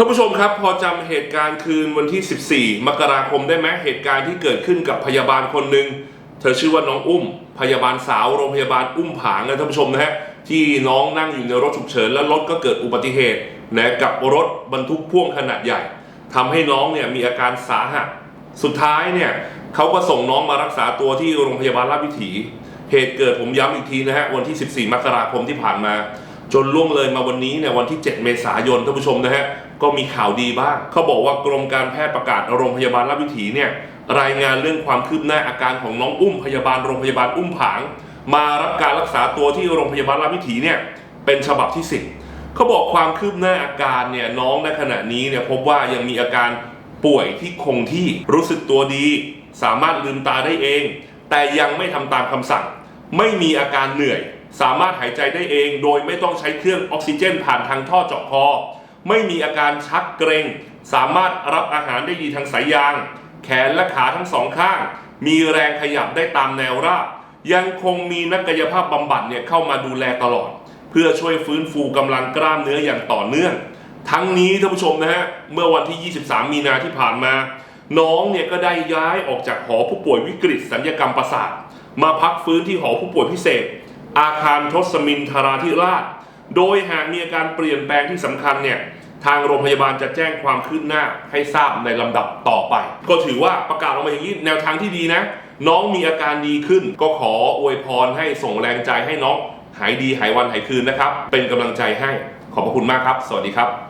ท่านผู้ชมครับพอจำเหตุการณ์คืนวันที่ 14 มกราคมได้ไหมเหตุการณ์ที่เกิดขึ้นกับพยาบาลคนหนึ่งเธอชื่อว่าน้องอุ้ม พยาบาลสาวโรงพยาบาลอุ้มผางนะท่านผู้ชมนะฮะที่น้องนั่งอยู่ในรถฉุกเฉินแล้วรถก็เกิดอุบัติเหตุนะกับรถบรรทุกพ่วงขนาดใหญ่ทำให้น้องเนี่ยมีอาการสาหัสสุดท้ายเนี่ยเขาก็ส่งน้องมารักษาตัวที่โรงพยาบาลราชวิถี เหตุเกิดผมย้ำอีกทีนะฮะวันที่ 14 มกราคมที่ผ่านมา จนล่วงเลยมาวันนี้เนี่ยวันที่ 7 เมษายนท่านผู้ชมนะฮะก็มีข่าวดีบ้างเขาบอกว่ากรมการแพทย์ประกาศโรงพยาบาลราชวิถีเนี่ยรายงานเรื่องความคืบหน้าอาการของน้องอุ้มพยาบาลโรงพยาบาลอุ้มผาง มารับการรักษาตัวที่โรงพยาบาลราชวิถีเนี่ยเป็นฉบับที่ 10เขาบอกความคืบหน้าอาการเนี่ยน้องในขณะนี้เนี่ยพบว่ายังมีอาการป่วยที่คงที่รู้สึกตัวดี สามารถลืมตาได้เอง แต่ยังไม่ทำตามคำสั่ง ไม่มีอาการเหนื่อย สามารถหายใจได้เอง โดยไม่ต้องใช้เครื่องออกซิเจน ผ่านทางท่อเจาะคอ ไม่มีอาการชักเกรง สามารถรับอาหารได้ดีทางสายยาง แขนและขาทั้งสองข้าง มีแรงขยับได้ตามแนวราบ ยังคงมีนักกายภาพบำบัดเนี่ยเข้ามาดูแลตลอด เพื่อช่วยฟื้นฟูกำลังกล้ามเนื้ออย่างต่อเนื่อง ทั้งนี้ท่านผู้ชมนะฮะ เมื่อวันที่ 23 มีนาที่ผ่านมา น้องเนี่ยก็ได้ย้ายออกจากหอผู้ป่วยวิกฤตสัญญกรรมประสาทมาพักฟื้นที่หอผู้ป่วยพิเศษ อาคารทศมินทราธิราช โดยหากมีอาการเปลี่ยนแปลงที่สำคัญเนี่ยทางโรงพยาบาลจะแจ้งความคืบหน้าให้ทราบในลำดับต่อไป ก็ถือว่าประกาศออกมาอย่างนี้แนวทางที่ดีนะ น้องมีอาการดีขึ้น ก็ขออวยพรให้ส่งแรงใจให้น้องหายดีหายวันหายคืนนะครับ เป็นกำลังใจให้ขอบพระคุณมากครับ สวัสดีครับ